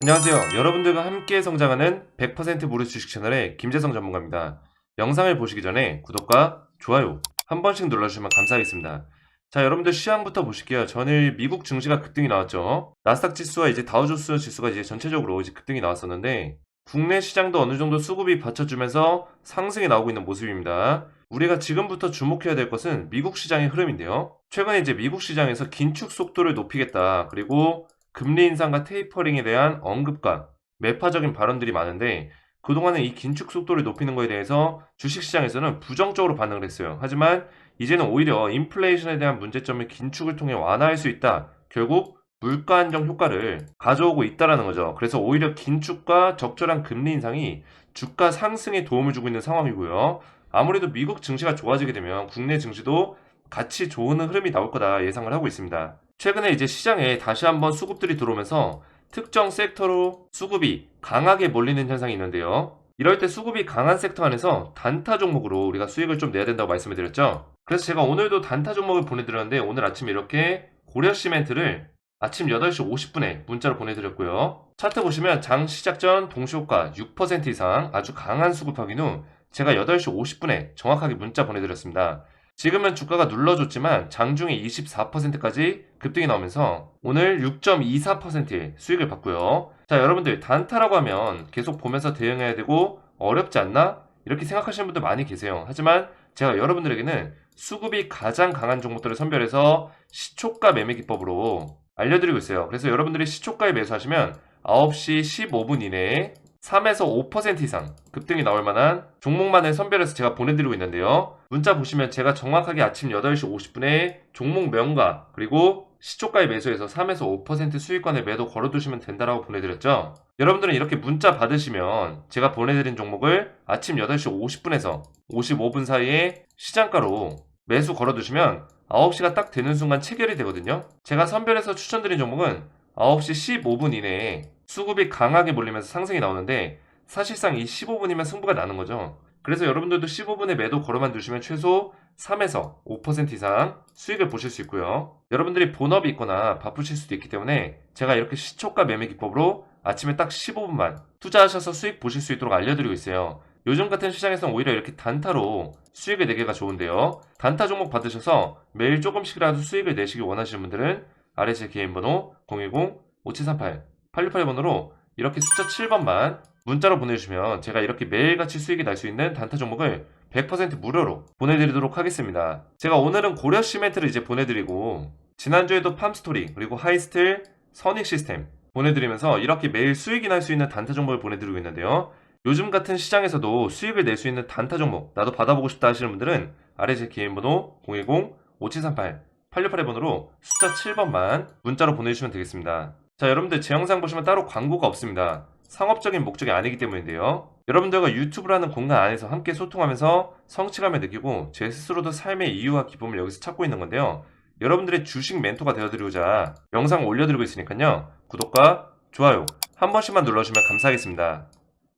안녕하세요. 여러분들과 함께 성장하는 100% 무료 주식 채널의 김재성 전문가입니다. 영상을 보시기 전에 구독과 좋아요 한 번씩 눌러주시면 감사하겠습니다. 자, 여러분들 시황부터 보실게요. 전일 미국 증시가 급등이 나왔죠. 나스닥 지수와 이제 다우존스 지수가 이제 전체적으로 이제 급등이 나왔었는데 국내 시장도 어느 정도 수급이 받쳐주면서 상승이 나오고 있는 모습입니다. 우리가 지금부터 주목해야 될 것은 미국 시장의 흐름인데요. 최근에 이제 미국 시장에서 긴축 속도를 높이겠다. 그리고 금리 인상과 테이퍼링에 대한 언급과 매파적인 발언들이 많은데 그동안은 이 긴축 속도를 높이는 것에 대해서 주식시장에서는 부정적으로 반응을 했어요. 하지만 이제는 오히려 인플레이션에 대한 문제점을 긴축을 통해 완화할 수 있다. 결국 물가 안정 효과를 가져오고 있다라는 거죠. 그래서 오히려 긴축과 적절한 금리 인상이 주가 상승에 도움을 주고 있는 상황이고요. 아무래도 미국 증시가 좋아지게 되면 국내 증시도 같이 좋은 흐름이 나올 거다 예상을 하고 있습니다. 최근에 이제 시장에 다시 한번 수급들이 들어오면서 특정 섹터로 수급이 강하게 몰리는 현상이 있는데요. 이럴 때 수급이 강한 섹터 안에서 단타 종목으로 우리가 수익을 좀 내야 된다고 말씀을 드렸죠. 그래서 제가 오늘도 단타 종목을 보내드렸는데 오늘 아침에 이렇게 고려 시멘트를 아침 8시 50분에 문자로 보내드렸고요. 차트 보시면 장 시작 전 동시효과 6% 이상 아주 강한 수급 확인 후 제가 8시 50분에 정확하게 문자 보내드렸습니다. 지금은 주가가 눌러줬지만 장중에 24%까지 급등이 나오면서 오늘 6.24%의 수익을 봤고요. 자, 여러분들 단타라고 하면 계속 보면서 대응해야 되고 어렵지 않나? 이렇게 생각하시는 분들 많이 계세요. 하지만 제가 여러분들에게는 수급이 가장 강한 종목들을 선별해서 시초가 매매 기법으로 알려드리고 있어요. 그래서 여러분들이 시초가에 매수하시면 9시 15분 이내에 3에서 5% 이상 급등이 나올 만한 종목만을 선별해서 제가 보내드리고 있는데요. 문자 보시면 제가 정확하게 아침 8시 50분에 종목 명가 그리고 시초가에 매수해서 3에서 5% 수익권에 매도 걸어두시면 된다라고 보내드렸죠. 여러분들은 이렇게 문자 받으시면 제가 보내드린 종목을 아침 8시 50분에서 55분 사이에 시장가로 매수 걸어두시면 9시가 딱 되는 순간 체결이 되거든요. 제가 선별해서 추천드린 종목은 9시 15분 이내에 수급이 강하게 몰리면서 상승이 나오는데 사실상 이 15분이면 승부가 나는 거죠. 그래서 여러분들도 15분에 매도 걸어만 두시면 최소 3에서 5% 이상 수익을 보실 수 있고요. 여러분들이 본업이 있거나 바쁘실 수도 있기 때문에 제가 이렇게 시초가 매매 기법으로 아침에 딱 15분만 투자하셔서 수익 보실 수 있도록 알려드리고 있어요. 요즘 같은 시장에서는 오히려 이렇게 단타로 수익을 내기가 좋은데요. 단타 종목 받으셔서 매일 조금씩이라도 수익을 내시길 원하시는 분들은 아래 제 개인 번호 010-5738 868번으로 이렇게 숫자 7번만 문자로 보내주시면 제가 이렇게 매일같이 수익이 날 수 있는 단타 종목을 100% 무료로 보내드리도록 하겠습니다. 제가 오늘은 고려 시멘트를 이제 보내드리고 지난주에도 팜스토리 그리고 하이스틸 선익 시스템 보내드리면서 이렇게 매일 수익이 날 수 있는 단타 종목을 보내드리고 있는데요. 요즘 같은 시장에서도 수익을 낼 수 있는 단타 종목 나도 받아보고 싶다 하시는 분들은 아래 제 개인 번호 010-5738 868번으로 숫자 7번만 문자로 보내주시면 되겠습니다. 자, 여러분들 제 영상 보시면 따로 광고가 없습니다. 상업적인 목적이 아니기 때문인데요. 여러분들과 유튜브라는 공간 안에서 함께 소통하면서 성취감을 느끼고 제 스스로도 삶의 이유와 기쁨을 여기서 찾고 있는 건데요. 여러분들의 주식 멘토가 되어드리고자 영상 올려드리고 있으니까요. 구독과 좋아요 한 번씩만 눌러주시면 감사하겠습니다.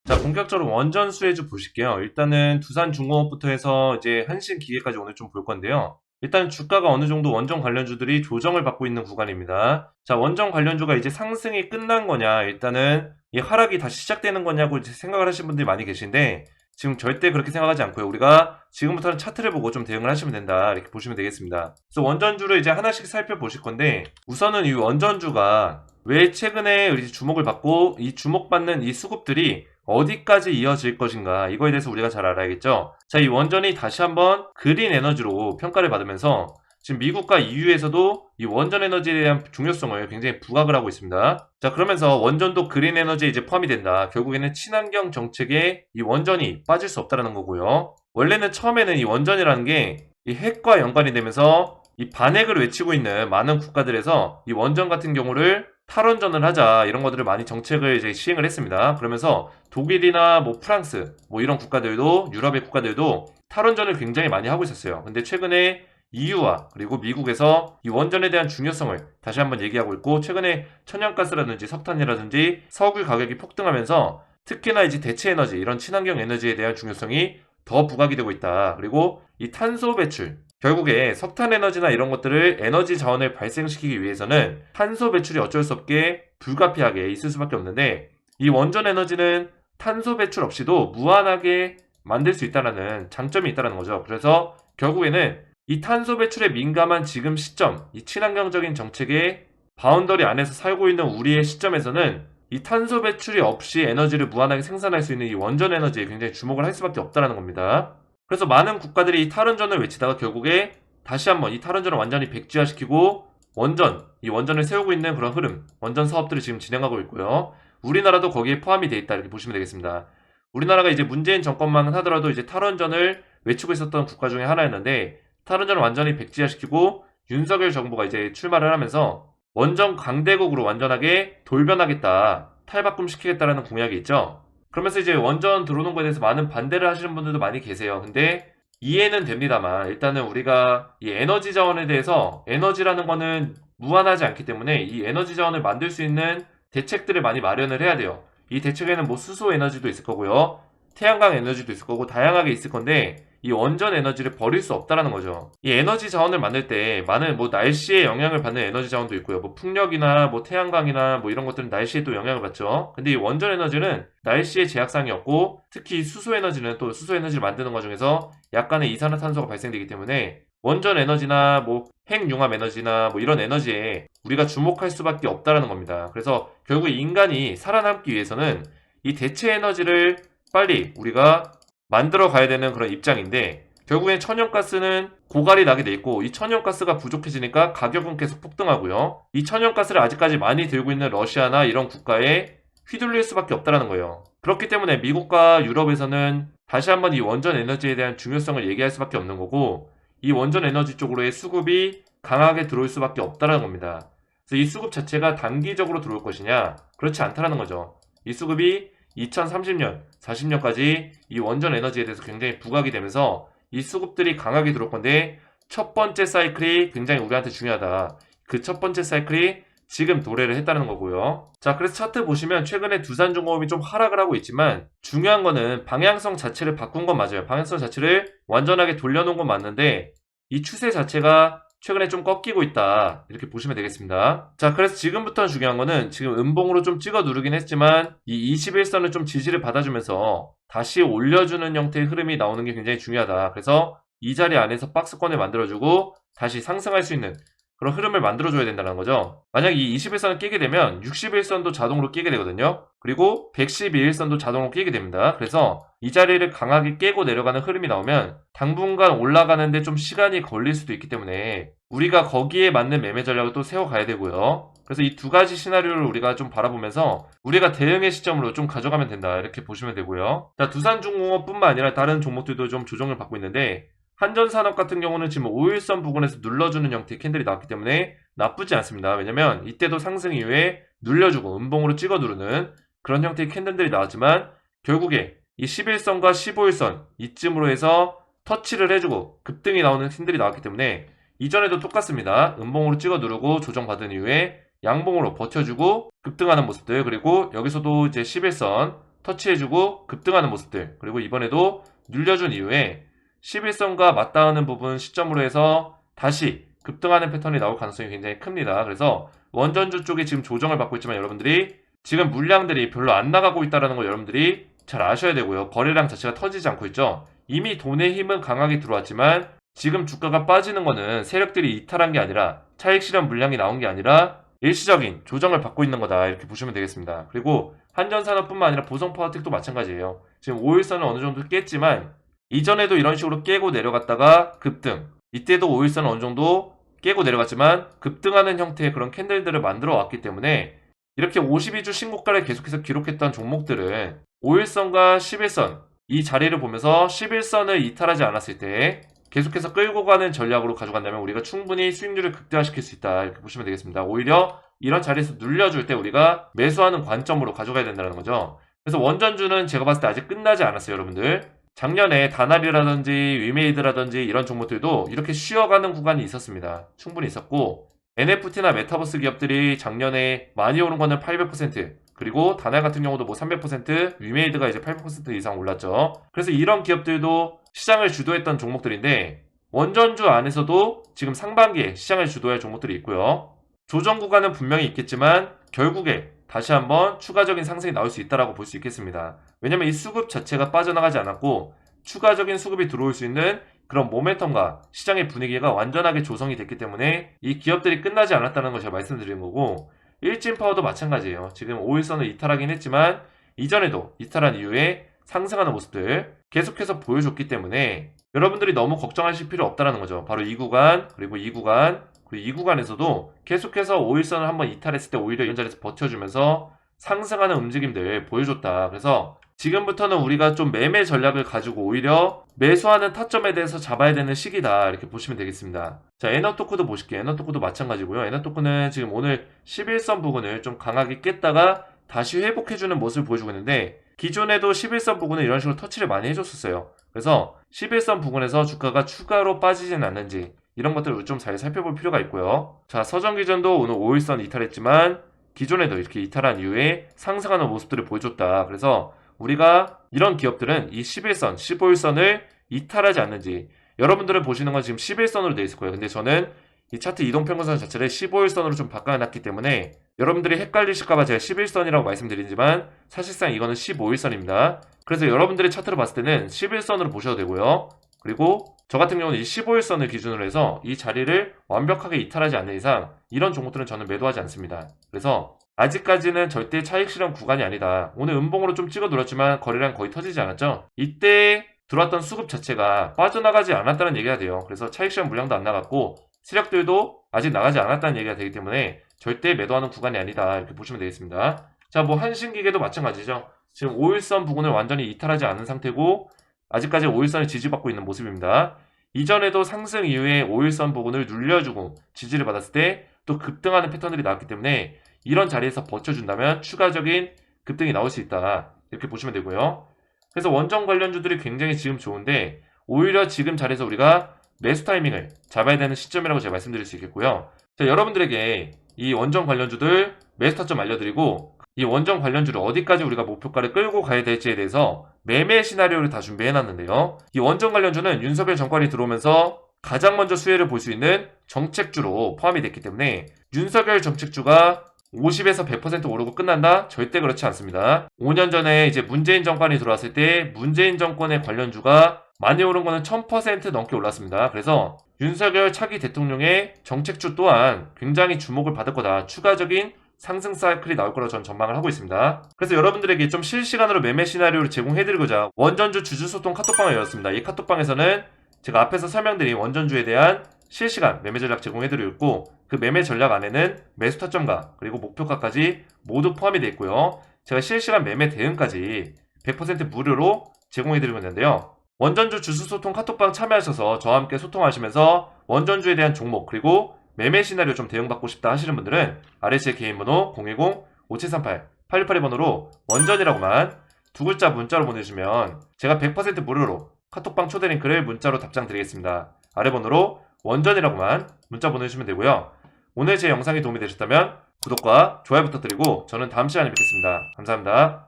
자, 본격적으로 원전 수혜주 보실게요. 일단은 두산중공업부터 해서 이제 한신기계까지 오늘 좀 볼 건데요. 일단 주가가 어느 정도 원전 관련주들이 조정을 받고 있는 구간입니다. 자, 원전 관련주가 이제 상승이 끝난 거냐, 일단은 이 하락이 다시 시작되는 거냐고 생각을 하시는 분들이 많이 계신데, 지금 절대 그렇게 생각하지 않고요. 우리가 지금부터는 차트를 보고 좀 대응을 하시면 된다. 이렇게 보시면 되겠습니다. 그래서 원전주를 이제 하나씩 살펴보실 건데, 우선은 이 원전주가 왜 최근에 이제 주목을 받고 이 주목받는 이 수급들이 어디까지 이어질 것인가 이거에 대해서 우리가 잘 알아야겠죠. 자, 이 원전이 다시 한번 그린 에너지로 평가를 받으면서 지금 미국과 EU에서도 이 원전 에너지에 대한 중요성을 굉장히 부각을 하고 있습니다. 자, 그러면서 원전도 그린 에너지에 이제 포함이 된다. 결국에는 친환경 정책에 이 원전이 빠질 수 없다라는 거고요. 원래는 처음에는 이 원전이라는 게 이 핵과 연관이 되면서 이 반핵을 외치고 있는 많은 국가들에서 이 원전 같은 경우를 탈원전을 하자 이런 것들을 많이 정책을 이제 시행을 했습니다. 그러면서 독일이나 뭐 프랑스 뭐 이런 국가들도 유럽의 국가들도 탈원전을 굉장히 많이 하고 있었어요. 근데 최근에 EU와 그리고 미국에서 이 원전에 대한 중요성을 다시 한번 얘기하고 있고 최근에 천연가스라든지 석탄이라든지 석유 가격이 폭등하면서 특히나 이제 대체 에너지 이런 친환경 에너지에 대한 중요성이 더 부각이 되고 있다. 그리고 이 탄소 배출 결국에 석탄 에너지나 이런 것들을 에너지 자원을 발생시키기 위해서는 탄소 배출이 어쩔 수 없게 불가피하게 있을 수밖에 없는데 이 원전 에너지는 탄소 배출 없이도 무한하게 만들 수 있다는 장점이 있다는 거죠. 그래서 결국에는 이 탄소 배출에 민감한 지금 시점, 이 친환경적인 정책의 바운더리 안에서 살고 있는 우리의 시점에서는 이 탄소 배출이 없이 에너지를 무한하게 생산할 수 있는 이 원전 에너지에 굉장히 주목을 할 수밖에 없다는 겁니다. 그래서 많은 국가들이 이 탈원전을 외치다가 결국에 다시 한번 이 탈원전을 완전히 백지화시키고 원전, 이 원전을 세우고 있는 그런 흐름, 원전 사업들을 지금 진행하고 있고요. 우리나라도 거기에 포함이 돼 있다 이렇게 보시면 되겠습니다. 우리나라가 이제 문재인 정권만 하더라도 이제 탈원전을 외치고 있었던 국가 중에 하나였는데 탈원전을 완전히 백지화시키고 윤석열 정부가 이제 출마를 하면서 원전 강대국으로 완전하게 돌변하겠다, 탈바꿈 시키겠다라는 공약이 있죠. 그러면서 이제 원전 들어오는 거에 대해서 많은 반대를 하시는 분들도 많이 계세요. 근데 이해는 됩니다만 일단은 우리가 이 에너지 자원에 대해서 에너지라는 거는 무한하지 않기 때문에 이 에너지 자원을 만들 수 있는 대책들을 많이 마련을 해야 돼요. 이 대책에는 뭐 수소 에너지도 있을 거고요. 태양광 에너지도 있을 거고 다양하게 있을 건데 이 원전 에너지를 버릴 수 없다라는 거죠. 이 에너지 자원을 만들 때 많은 뭐 날씨에 영향을 받는 에너지 자원도 있고요. 뭐 풍력이나 뭐 태양광이나 뭐 이런 것들은 날씨에 또 영향을 받죠. 근데 이 원전 에너지는 날씨에 제약상이 없고 특히 수소 에너지는 또 수소 에너지를 만드는 것 중에서 약간의 이산화탄소가 발생되기 때문에 원전 에너지나 뭐 핵융합 에너지나 뭐 이런 에너지에 우리가 주목할 수밖에 없다라는 겁니다. 그래서 결국 인간이 살아남기 위해서는 이 대체 에너지를 빨리 우리가 만들어 가야 되는 그런 입장인데 결국엔 천연가스는 고갈이 나게 돼 있고 이 천연가스가 부족해지니까 가격은 계속 폭등하고요. 이 천연가스를 아직까지 많이 들고 있는 러시아나 이런 국가에 휘둘릴 수밖에 없다라는 거예요. 그렇기 때문에 미국과 유럽에서는 다시 한번 이 원전 에너지에 대한 중요성을 얘기할 수밖에 없는 거고 이 원전 에너지 쪽으로의 수급이 강하게 들어올 수밖에 없다라는 겁니다. 그래서 이 수급 자체가 단기적으로 들어올 것이냐? 그렇지 않다라는 거죠. 이 수급이 2030년, 40년까지 이 원전 에너지에 대해서 굉장히 부각이 되면서 이 수급들이 강하게 들어올 건데 첫 번째 사이클이 굉장히 우리한테 중요하다. 그 첫 번째 사이클이 지금 도래를 했다는 거고요. 자, 그래서 차트 보시면 최근에 두산중공업이 좀 하락을 하고 있지만 중요한 거는 방향성 자체를 바꾼 건 맞아요. 방향성 자체를 완전하게 돌려놓은 건 맞는데 이 추세 자체가 최근에 좀 꺾이고 있다. 이렇게 보시면 되겠습니다. 자, 그래서 지금부터 중요한 거는 지금 음봉으로 좀 찍어 누르긴 했지만 이 21선을 좀 지지를 받아주면서 다시 올려주는 형태의 흐름이 나오는 게 굉장히 중요하다. 그래서 이 자리 안에서 박스권을 만들어주고 다시 상승할 수 있는 그런 흐름을 만들어줘야 된다는 거죠. 만약 이 21선을 깨게 되면 61선도 자동으로 깨게 되거든요. 그리고 112일선도 자동으로 깨게 됩니다. 그래서 이 자리를 강하게 깨고 내려가는 흐름이 나오면 당분간 올라가는데 좀 시간이 걸릴 수도 있기 때문에 우리가 거기에 맞는 매매 전략을 또 세워가야 되고요. 그래서 이 두 가지 시나리오를 우리가 좀 바라보면서 우리가 대응의 시점으로 좀 가져가면 된다. 이렇게 보시면 되고요. 자, 두산중공업뿐만 아니라 다른 종목들도 좀 조정을 받고 있는데 한전산업 같은 경우는 지금 5일선 부근에서 눌러주는 형태의 캔들이 나왔기 때문에 나쁘지 않습니다. 왜냐면 이때도 상승 이후에 눌려주고 음봉으로 찍어 누르는 그런 형태의 캔들들이 나왔지만 결국에 이 11선과 15일선 이쯤으로 해서 터치를 해주고 급등이 나오는 캔들이 나왔기 때문에 이전에도 똑같습니다. 음봉으로 찍어 누르고 조정받은 이후에 양봉으로 버텨주고 급등하는 모습들 그리고 여기서도 이제 11선 터치해주고 급등하는 모습들 그리고 이번에도 눌려준 이후에 11선과 맞닿는 부분 시점으로 해서 다시 급등하는 패턴이 나올 가능성이 굉장히 큽니다. 그래서 원전주 쪽에 지금 조정을 받고 있지만 여러분들이 지금 물량들이 별로 안 나가고 있다는 걸 여러분들이 잘 아셔야 되고요. 거래량 자체가 터지지 않고 있죠. 이미 돈의 힘은 강하게 들어왔지만 지금 주가가 빠지는 거는 세력들이 이탈한 게 아니라 차익 실현 물량이 나온 게 아니라 일시적인 조정을 받고 있는 거다 이렇게 보시면 되겠습니다. 그리고 한전산업뿐만 아니라 보성파워텍도 마찬가지예요. 지금 5일선은 어느 정도 깼지만 이전에도 이런 식으로 깨고 내려갔다가 급등. 이때도 5일선은 어느 정도 깨고 내려갔지만 급등하는 형태의 그런 캔들들을 만들어 왔기 때문에 이렇게 52주 신고가를 계속해서 기록했던 종목들은 5일선과 11선 이 자리를 보면서 11선을 이탈하지 않았을 때 계속해서 끌고 가는 전략으로 가져간다면 우리가 충분히 수익률을 극대화시킬 수 있다 이렇게 보시면 되겠습니다. 오히려 이런 자리에서 눌려줄 때 우리가 매수하는 관점으로 가져가야 된다는 거죠. 그래서 원전주는 제가 봤을 때 아직 끝나지 않았어요, 여러분들. 작년에 다날이라든지 위메이드라든지 이런 종목들도 이렇게 쉬어가는 구간이 있었습니다. 충분히 있었고 NFT나 메타버스 기업들이 작년에 많이 오른 거는 800% 그리고 다날 같은 경우도 뭐 300% 위메이드가 이제 800% 이상 올랐죠. 그래서 이런 기업들도 시장을 주도했던 종목들인데 원전주 안에서도 지금 상반기에 시장을 주도할 종목들이 있고요. 조정 구간은 분명히 있겠지만 결국에 다시 한번 추가적인 상승이 나올 수 있다라고 볼 수 있겠습니다. 왜냐면 이 수급 자체가 빠져나가지 않았고 추가적인 수급이 들어올 수 있는 그런 모멘텀과 시장의 분위기가 완전하게 조성이 됐기 때문에 이 기업들이 끝나지 않았다는 걸 제가 말씀드린 거고 일진 파워도 마찬가지예요. 지금 5일선을 이탈하긴 했지만 이전에도 이탈한 이후에 상승하는 모습들 계속해서 보여줬기 때문에 여러분들이 너무 걱정하실 필요 없다라는 거죠. 바로 이 구간 그리고 이 구간 그리고 이 구간에서도 계속해서 5일선을 한번 이탈했을 때 오히려 이런 자리에서 버텨주면서 상승하는 움직임들 보여줬다. 그래서 지금부터는 우리가 좀 매매 전략을 가지고 오히려 매수하는 타점에 대해서 잡아야 되는 시기다. 이렇게 보시면 되겠습니다. 자, 에너토크도 보실게요. 에너토크도 마찬가지고요. 에너토크는 지금 오늘 11선 부근을 좀 강하게 깼다가 다시 회복해주는 모습을 보여주고 있는데 기존에도 11선 부근을 이런 식으로 터치를 많이 해줬었어요. 그래서 11선 부근에서 주가가 추가로 빠지진 않는지 이런 것들을 좀 잘 살펴볼 필요가 있고요. 자, 서정 기전도 오늘 5일선 이탈했지만 기존에도 이렇게 이탈한 이후에 상승하는 모습들을 보여줬다. 그래서 우리가 이런 기업들은 이 11선, 15일선을 이탈하지 않는지 여러분들은 보시는 건 지금 11선으로 되어 있을 거예요. 근데 저는 이 차트 이동평균선 자체를 15일선으로 좀 바꿔놨기 때문에 여러분들이 헷갈리실까봐 제가 11선이라고 말씀드리지만 사실상 이거는 15일선입니다. 그래서 여러분들이 차트를 봤을 때는 11선으로 보셔도 되고요. 그리고 저 같은 경우는 이 15일선을 기준으로 해서 이 자리를 완벽하게 이탈하지 않는 이상 이런 종목들은 저는 매도하지 않습니다. 그래서 아직까지는 절대 차익 실현 구간이 아니다. 오늘 음봉으로 좀 찍어 눌렀지만 거래량 거의 터지지 않았죠? 이때 들어왔던 수급 자체가 빠져나가지 않았다는 얘기가 돼요. 그래서 차익 실현 물량도 안 나갔고 세력들도 아직 나가지 않았다는 얘기가 되기 때문에 절대 매도하는 구간이 아니다. 이렇게 보시면 되겠습니다. 자, 뭐 한신기계도 마찬가지죠. 지금 5일선 부근을 완전히 이탈하지 않은 상태고 아직까지 5일선을 지지받고 있는 모습입니다. 이전에도 상승 이후에 5일선 부근을 눌려주고 지지를 받았을 때 또 급등하는 패턴들이 나왔기 때문에 이런 자리에서 버텨준다면 추가적인 급등이 나올 수 있다. 이렇게 보시면 되고요. 그래서 원전 관련주들이 굉장히 지금 좋은데 오히려 지금 자리에서 우리가 매수 타이밍을 잡아야 되는 시점이라고 제가 말씀드릴 수 있겠고요. 자, 여러분들에게 이 원전 관련주들 매수 타점 알려드리고 이 원전 관련주를 어디까지 우리가 목표가를 끌고 가야 될지에 대해서 매매 시나리오를 다 준비해놨는데요. 이 원전 관련주는 윤석열 정권이 들어오면서 가장 먼저 수혜를 볼 수 있는 정책주로 포함이 됐기 때문에 윤석열 정책주가 50에서 100% 오르고 끝난다? 절대 그렇지 않습니다. 5년 전에 이제 문재인 정권이 들어왔을 때 문재인 정권의 관련주가 많이 오른 거는 1000% 넘게 올랐습니다. 그래서 윤석열 차기 대통령의 정책주 또한 굉장히 주목을 받을 거다. 추가적인 상승 사이클이 나올 거라고 저는 전망을 하고 있습니다. 그래서 여러분들에게 좀 실시간으로 매매 시나리오를 제공해드리고자 원전주 주주소통 카톡방을 열었습니다. 이 카톡방에서는 제가 앞에서 설명드린 원전주에 대한 실시간 매매 전략 제공해드리고 있고 그 매매 전략 안에는 매수 타점과 그리고 목표가까지 모두 포함이 되어 있고요. 제가 실시간 매매 대응까지 100% 무료로 제공해드리고 있는데요. 원전주 주수소통 카톡방 참여하셔서 저와 함께 소통하시면서 원전주에 대한 종목 그리고 매매 시나리오 좀 대응받고 싶다 하시는 분들은 아래 제 개인 번호 010-5738-8682번호로 원전이라고만 두 글자 문자로 보내주시면 제가 100% 무료로 카톡방 초대 링크를 문자로 답장 드리겠습니다. 아래 번호로 원전이라고만 문자 보내주시면 되고요. 오늘 제 영상이 도움이 되셨다면 구독과 좋아요 부탁드리고 저는 다음 시간에 뵙겠습니다. 감사합니다.